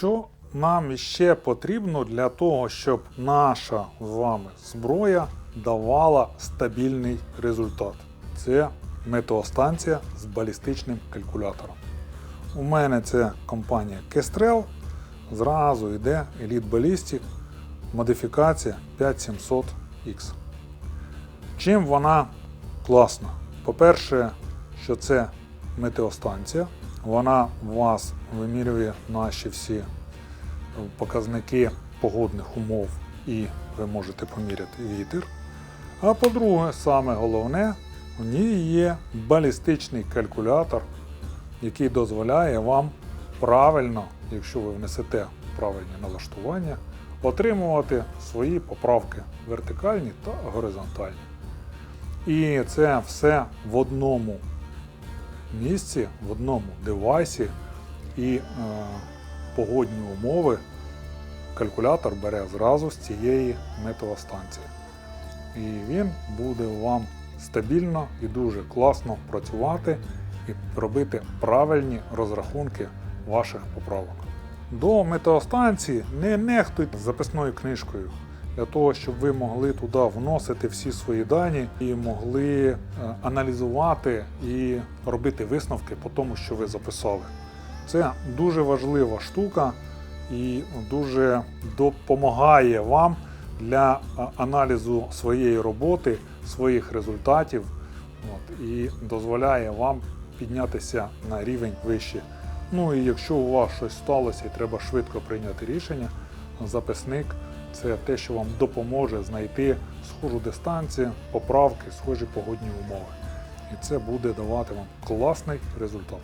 Що нам ще потрібно для того, щоб наша з вами зброя давала стабільний результат? Це метеостанція з балістичним калькулятором. У мене це компанія Kestrel. Зразу йде Elite Ballistic модифікація 5700X. Чим вона класна? По-перше, що це метеостанція. Вона вас вимірює наші всі показники погодних умов і ви можете поміряти вітер. А по-друге, саме головне, в ній є балістичний калькулятор, який дозволяє вам правильно, якщо ви внесете правильні налаштування, отримувати свої поправки вертикальні та горизонтальні. І це все в одному місці, в одному девайсі, і е, погодні умови калькулятор бере зразу з цієї метеостанції. І він буде вам стабільно і дуже класно працювати і робити правильні розрахунки ваших поправок. До метеостанції не нехтуйте записною книжкою для того, щоб ви могли туди вносити всі свої дані і могли е, аналізувати і робити висновки по тому, що ви записали. Це дуже важлива штука і дуже допомагає вам для аналізу своєї роботи, своїх результатів от, і дозволяє вам піднятися на рівень вище. Ну і якщо у вас щось сталося і треба швидко прийняти рішення, записник це те, що вам допоможе знайти схожу дистанцію, поправки, схожі погодні умови. І це буде давати вам класний результат.